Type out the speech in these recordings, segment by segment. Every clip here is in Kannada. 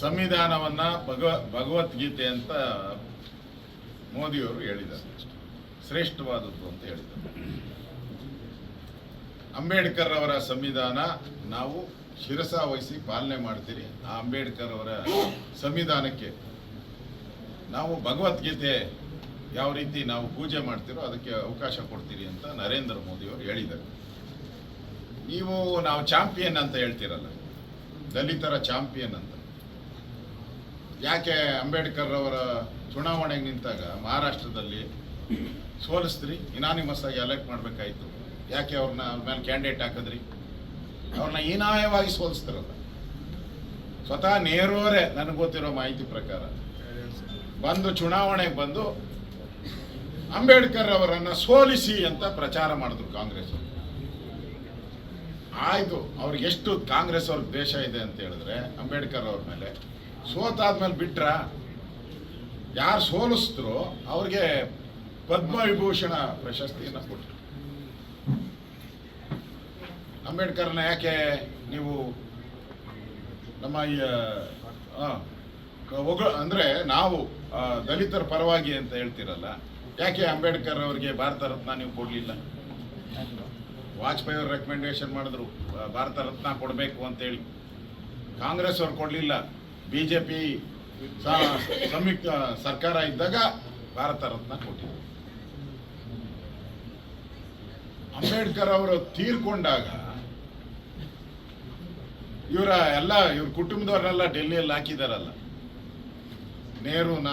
ಸಂವಿಧಾನವನ್ನ ಭಗವ, ಭಗವದ್ಗೀತೆ ಅಂತ ಮೋದಿಯವರು ಹೇಳಿದ್ದಾರೆ. ಶ್ರೇಷ್ಠವಾದದ್ದು ಅಂತ ಹೇಳಿದ್ದಾರೆ. ಅಂಬೇಡ್ಕರ್ ಅವರ ಸಂವಿಧಾನ ನಾವು ಶಿರಸ ವಹಿಸಿ ಪಾಲನೆ ಮಾಡ್ತೀರಿ. ಆ ಅಂಬೇಡ್ಕರ್ ಅವರ ಸಂವಿಧಾನಕ್ಕೆ ನಾವು ಭಗವದ್ಗೀತೆ ಯಾವ ರೀತಿ ನಾವು ಪೂಜೆ ಮಾಡ್ತೀರೋ ಅದಕ್ಕೆ ಅವಕಾಶ ಕೊಡ್ತೀರಿ ಅಂತ ನರೇಂದ್ರ ಮೋದಿಯವರು ಹೇಳಿದ್ದಾರೆ. ನೀವು ನಾವು ಚಾಂಪಿಯನ್ ಅಂತ ಹೇಳ್ತೀರಲ್ಲ, ದಲಿತರ ಚಾಂಪಿಯನ್ ಅಂತ. ಯಾಕೆ ಅಂಬೇಡ್ಕರ್ ಅವರ ಚುನಾವಣೆಗೆ ನಿಂತಾಗ ಮಹಾರಾಷ್ಟ್ರದಲ್ಲಿ ಸೋಲಿಸ್ತ್ರಿ? ಇನಾನಿಮಸ್ ಆಗಿ ಎಲೆಕ್ಟ್ ಮಾಡಬೇಕಾಯ್ತು. ಯಾಕೆ ಅವ್ರನ್ನ ಅವ್ರ ಮೇಲೆ ಕ್ಯಾಂಡಿಡೇಟ್ ಹಾಕಿದ್ರಿ? ಅವ್ರನ್ನ ಹೀನಾಯವಾಗಿ ಸೋಲಿಸ್ತಾರಲ್ಲ. ಸ್ವತಃ ನೆಹರೂವರೇ ನನಗೆ ಗೊತ್ತಿರೋ ಮಾಹಿತಿ ಪ್ರಕಾರ. ಬಂದು ಚುನಾವಣೆಗೆ ಬಂದು ಅಂಬೇಡ್ಕರ್ ಅವರನ್ನು ಸೋಲಿಸಿ ಅಂತ ಪ್ರಚಾರ ಮಾಡಿದ್ರು ಕಾಂಗ್ರೆಸ್. ಆಯ್ತು, ಅವ್ರಿಗೆ ಎಷ್ಟು ಕಾಂಗ್ರೆಸ್ ಅವ್ರಿಗೆ ದ್ವೇಷ ಇದೆ ಅಂತ ಹೇಳಿದ್ರೆ ಅಂಬೇಡ್ಕರ್ ಅವ್ರ ಮೇಲೆ ಸೋತಾದ್ಮೇಲೆ ಬಿಟ್ರ ಯಾರು ಸೋಲಿಸಿದ್ರು ಅವ್ರಿಗೆ ಪದ್ಮವಿಭೂಷಣ ಪ್ರಶಸ್ತಿಯನ್ನು ಕೊಟ್ಟರು ಅಂಬೇಡ್ಕರ್ನ ಯಾಕೆ ನೀವು ನಮ್ಮ ಈ ಆ, ಹೊಗ ಅಂದ್ರೆ ನಾವು ದಲಿತರ ಪರವಾಗಿ ಅಂತ ಹೇಳ್ತಿರಲ್ಲ ಯಾಕೆ ಅಂಬೇಡ್ಕರ್ ಅವರಿಗೆ ಭಾರತ ರತ್ನ ನೀವು ಕೊಡಲಿಲ್ಲ? ವಾಜಪೇಯಿ ಅವರು ರೆಕಮೆಂಡೇಶನ್ ಮಾಡಿದ್ರು ಭಾರತ ರತ್ನ ಕೊಡಬೇಕು ಅಂತೇಳಿ ಕಾಂಗ್ರೆಸ್ ಅವ್ರು ಕೊಡಲಿಲ್ಲ. ಬಿ ಜೆ ಪಿ ಸಂಯುಕ್ತ ಸರ್ಕಾರ ಇದ್ದಾಗ ಭಾರತ ರತ್ನ ಕೊಟ್ಟಿದ್ರು ಅಂಬೇಡ್ಕರ್ ಅವರು ತೀರ್ಕೊಂಡಾಗ ಇವರ ಎಲ್ಲ ಇವ್ರ ಕುಟುಂಬದವ್ರನ್ನೆಲ್ಲ ಡೆಲ್ಲಿಯಲ್ಲಿ ಹಾಕಿದಾರಲ್ಲ. ನೆಹರೂನ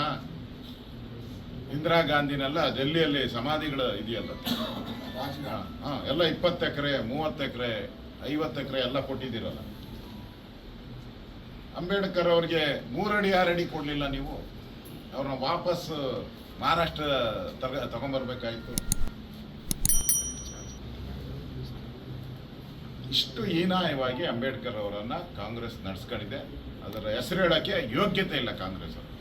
ಇಂದಿರಾ ಗಾಂಧಿನೆಲ್ಲ ಡೆಲ್ಲಿಯಲ್ಲಿ ಸಮಾಧಿಗಳು ಇದೆಯಲ್ಲ. ಹಾ, ಎಲ್ಲ ಇಪ್ಪತ್ತು ಎಕರೆ ಮೂವತ್ತು ಎಕರೆ ಐವತ್ತು ಎಕರೆ ಎಲ್ಲ ಕೊಟ್ಟಿದ್ದೀರಲ್ಲ. ಅಂಬೇಡ್ಕರ್ ಅವ್ರಿಗೆ ಮೂರಡಿ, ಆರಡಿ ಕೊಡಲಿಲ್ಲ ನೀವು. ಅವ್ರನ್ನ ವಾಪಸ್ ಮಹಾರಾಷ್ಟ್ರ ತಗ ತಗೊಂಬರ್ಬೇಕಾಯಿತು. ಇಷ್ಟು ಹೀನಾಯವಾಗಿ ಅಂಬೇಡ್ಕರ್ ಅವರನ್ನು ಕಾಂಗ್ರೆಸ್ ನಡ್ಸ್ಕೊಂಡಿದೆ. ಅದರ ಹೆಸರು ಹೇಳಕ್ಕೆ ಯೋಗ್ಯತೆ ಇಲ್ಲ ಕಾಂಗ್ರೆಸ್ ಅವರು.